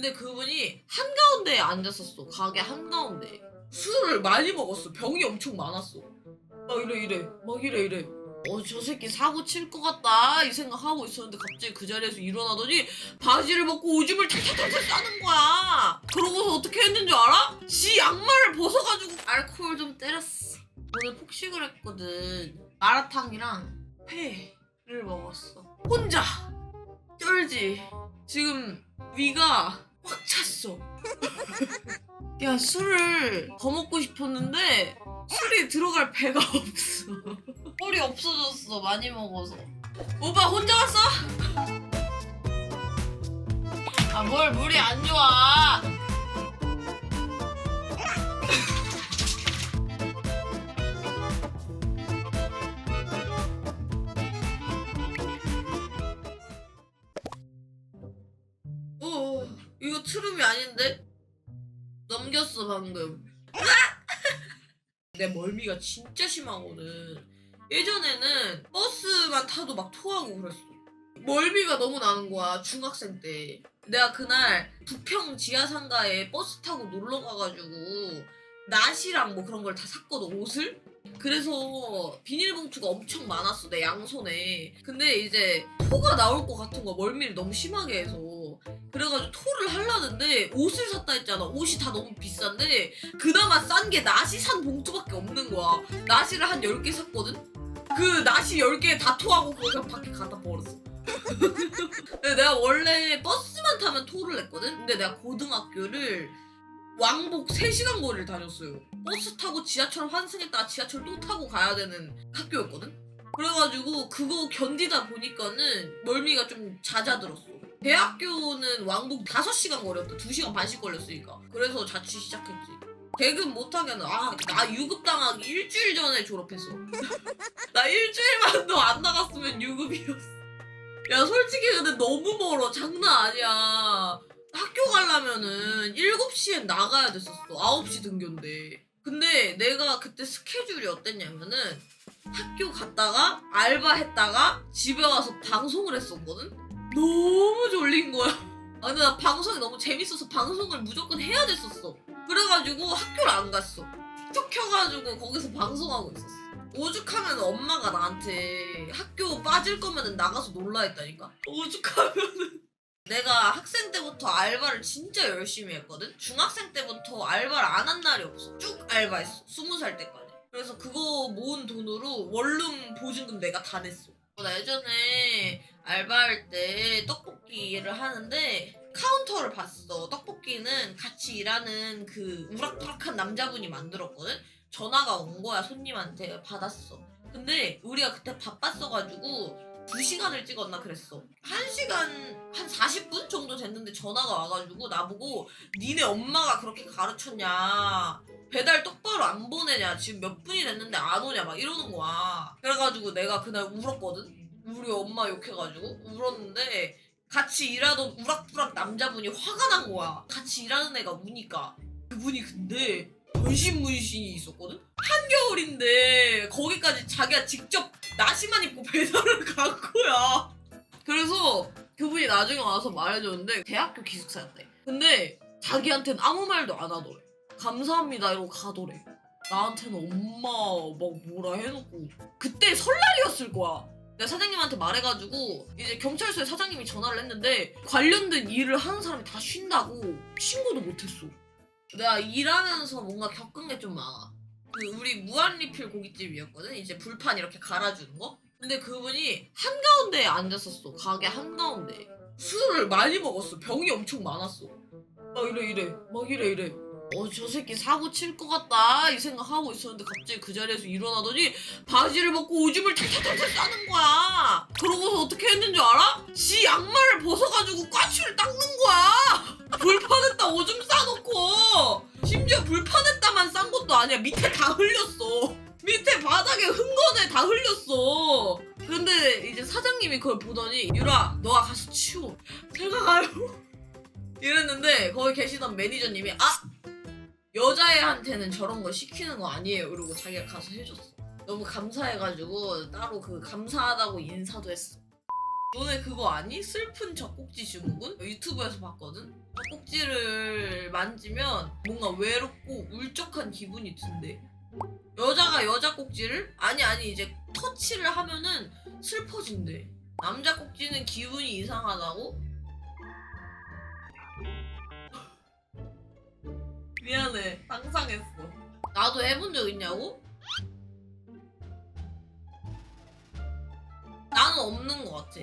근데 그분이 한가운데에 앉았었어. 가게 한가운데. 술을 많이 먹었어. 병이 엄청 많았어. 막 이래 이래. 막 이래 이래. 어, 저 새끼 사고 칠 것 같다. 이 생각하고 있었는데 갑자기 그 자리에서 일어나더니 바지를 벗고 오줌을 탈탈탈탈 싸는 거야. 그러고서 어떻게 했는 줄 알아? 지 양말을 벗어가지고 알코올 좀 때렸어. 오늘 폭식을 했거든. 마라탕이랑 회를 먹었어. 혼자 쩔지. 지금 위가 확 찼어. 야 술을 더 먹고 싶었는데 술이 들어갈 배가 없어. 꼴이 없어졌어 많이 먹어서. 오빠 혼자 왔어? 아 뭘 물이 안 좋아. 트름이 아닌데? 넘겼어 방금. 내 멀미가 진짜 심하거든. 예전에는 버스만 타도 막 토하고 그랬어. 멀미가 너무 나는 거야 중학생 때. 내가 그날 부평 지하상가에 버스 타고 놀러 가가지고 나시랑 뭐 그런 걸 다 샀거든 옷을. 그래서 비닐봉투가 엄청 많았어 내 양손에. 근데 이제 토가 나올 것 같은 거야 멀미를 너무 심하게 해서. 그래가지고 토를 하려는데 옷을 샀다 했잖아. 옷이 다 너무 비싼데 그나마 싼 게 나시 산 봉투밖에 없는 거야. 나시를 한 10개 샀거든? 그 나시 10개 다 토하고 그냥 밖에 갖다 버렸어. 내가 원래 버스만 타면 토를 했거든? 근데 내가 고등학교를 왕복 3시간 거리를 다녔어요. 버스 타고 지하철 환승했다가 지하철 또 타고 가야 되는 학교였거든? 그래가지고 그거 견디다 보니까는 멀미가 좀 잦아들었어. 대학교는 왕복 5시간 거리였다. 2시간 반씩 걸렸으니까. 그래서 자취 시작했지. 대급 못하게는 아 나 유급 당하기 일주일 전에 졸업했어. 나 일주일만도 안 나갔으면 유급이었어. 야 솔직히 근데 너무 멀어. 장난 아니야. 학교 가려면은 7시엔 나가야 됐었어. 9시 등교인데. 근데 내가 그때 스케줄이 어땠냐면은 학교 갔다가 알바했다가 집에 와서 방송을 했었거든? 너무 졸린 거야. 아, 나 방송이 너무 재밌어서 방송을 무조건 해야 됐었어. 그래가지고 학교를 안 갔어. 틱톡 켜가지고 거기서 방송하고 있었어. 오죽하면 엄마가 나한테 학교 빠질 거면 나가서 놀라 했다니까? 오죽하면은. 내가 학생 때부터 알바를 진짜 열심히 했거든? 중학생 때부터 알바를 안 한 날이 없어. 쭉 알바했어. 스무 살 때까지. 그래서 그거 모은 돈으로 원룸 보증금 내가 다 냈어. 나 예전에 알바할 때 떡볶이 일을 하는데 카운터를 봤어. 떡볶이는 같이 일하는 그 우락부락한 남자분이 만들었거든. 전화가 온 거야 손님한테 받았어. 근데 우리가 그때 바빴어가지고 2시간을 찍었나 그랬어. 1시간 한 40분 정도 됐는데 전화가 와가지고 나보고 니네 엄마가 그렇게 가르쳤냐. 배달 똑바로 안 보내냐. 지금 몇 분이 됐는데 안 오냐. 막 이러는 거야. 그래가지고 내가 그날 울었거든. 우리 엄마 욕해가지고 울었는데 같이 일하던 우락부락 남자분이 화가 난 거야. 같이 일하는 애가 우니까. 그분이 근데 전신문신이 있었거든? 한겨울인데 거기까지 자기가 직접 나시만 입고 간 거야. 그래서 그분이 나중에 와서 말해줬는데 대학교 기숙사였대. 근데 자기한테는 아무 말도 안 하더래. 감사합니다 이러고 가더래. 나한테는 엄마 막 뭐라 해놓고 그때 설날이었을 거야. 내가 사장님한테 말해가지고 이제 경찰서에 사장님이 전화를 했는데 관련된 일을 하는 사람이 다 쉰다고 신고도 못했어. 내가 일하면서 뭔가 겪은 게 좀 많아. 그 우리 무한리필 고깃집이었거든. 이제 불판 이렇게 갈아주는 거. 근데 그분이 한가운데에 앉았었어. 가게 한가운데. 술을 많이 먹었어. 병이 엄청 많았어. 막 이래 이래. 막 이래 이래. 어 저 새끼 사고 칠 것 같다 이 생각하고 있었는데 갑자기 그 자리에서 일어나더니 바지를 벗고 오줌을 탈탈탈탈 싸는 거야. 그러고서 어떻게 했는 줄 알아? 지 양말을 벗어가지고 까치를 닦는 거야. 불판에다 오줌 싸놓고 심지어 불판에다만 싼 것도 아니야. 밑에 다 흘렸어. 밑에 바닥에 흥건에 다 흘렸어. 근데 이제 사장님이 그걸 보더니 유라 너가 가서 치워. 제가 가요. 이랬는데 거기 계시던 매니저님이 아 여자애한테는 저런 거 시키는 거 아니에요. 이러고 자기가 가서 해줬어. 너무 감사해가지고 따로 그 감사하다고 인사도 했어. 너네 그거 아니? 슬픈 젖꼭지 증후군? 유튜브에서 봤거든? 꼭지를 만지면 뭔가 외롭고 울적한 기분이 든대. 여자가 여자 꼭지를 아니 아니 이제 터치를 하면은 슬퍼진대. 남자 꼭지는 기분이 이상하다고? 미안해 상상했어. 나도 해본 적 있냐고? 나는 없는 것 같아.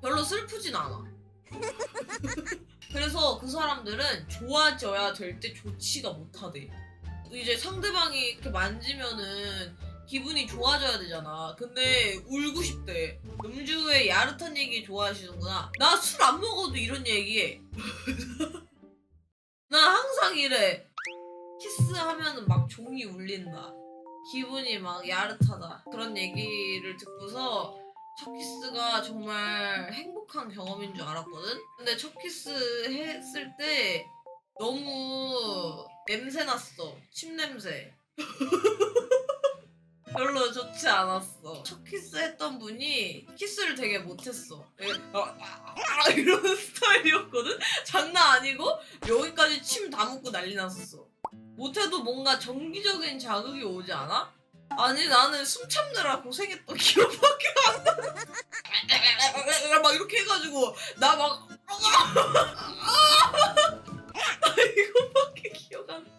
별로 슬프진 않아. 그래서 그 사람들은 좋아져야 될 때 좋지가 못하대. 이제 상대방이 이렇게 만지면은 기분이 좋아져야 되잖아. 근데 울고 싶대. 음주의 야릇한 얘기 좋아하시는구나. 나 술 안 먹어도 이런 얘기해. 나 항상 이래. 키스하면은 막 종이 울린다. 기분이 막 야릇하다. 그런 얘기를 듣고서 첫 키스가 정말 행복한 경험인 줄 알았거든? 근데 첫 키스 했을 때 너무 냄새 났어. 침 냄새. 별로 좋지 않았어. 첫 키스 했던 분이 키스를 되게 못했어. 되게 아, 아, 아, 이러는 스타일이었거든? 장난 아니고 여기까지 침 다 묻고 난리 났었어. 못해도 뭔가 정기적인 자극이 오지 않아? 아니 나는 숨 참느라 고생했던 기억밖에 안 나. 막 이렇게 해가지고 나 막 이거밖에 기억 안 나.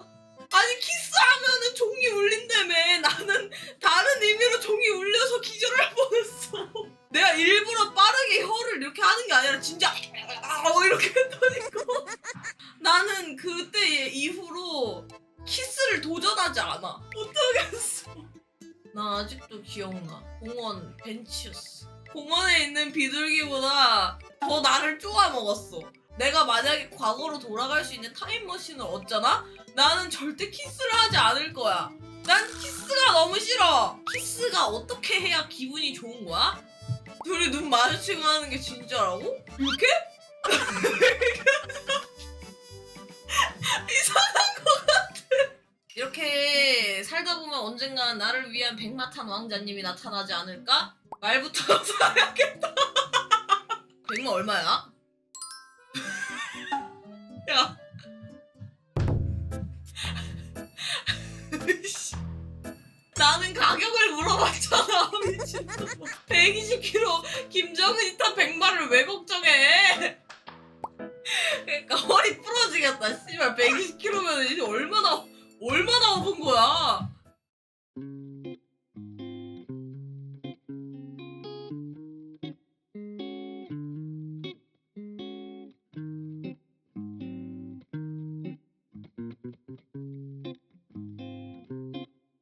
아니 키스하면은 종이 못하겠어. 나 아직도 기억나. 공원 벤치였어. 공원에 있는 비둘기보다 더 나를 쪼아 먹었어. 내가 만약에 과거로 돌아갈 수 있는 타임머신을 얻잖아? 나는 절대 키스를 하지 않을 거야. 난 키스가 너무 싫어. 키스가 어떻게 해야 기분이 좋은 거야? 둘이 눈 마주치고 하는 게 진짜라고? 이렇게? 이상한. 이렇게 살다 보면 언젠간 나를 위한 백마탄 왕자님이 나타나지 않을까? 말부터 사야겠다. 백마 얼마야? 야. 씨. 나는 가격을 물어봤잖아. 미친놈아. 120kg 김정은 이 탄 백마를 왜 걱정해? 그러니까 허리 부러지겠다. 씨발 120kg면 이제 얼마나 얼마나 아픈 거야?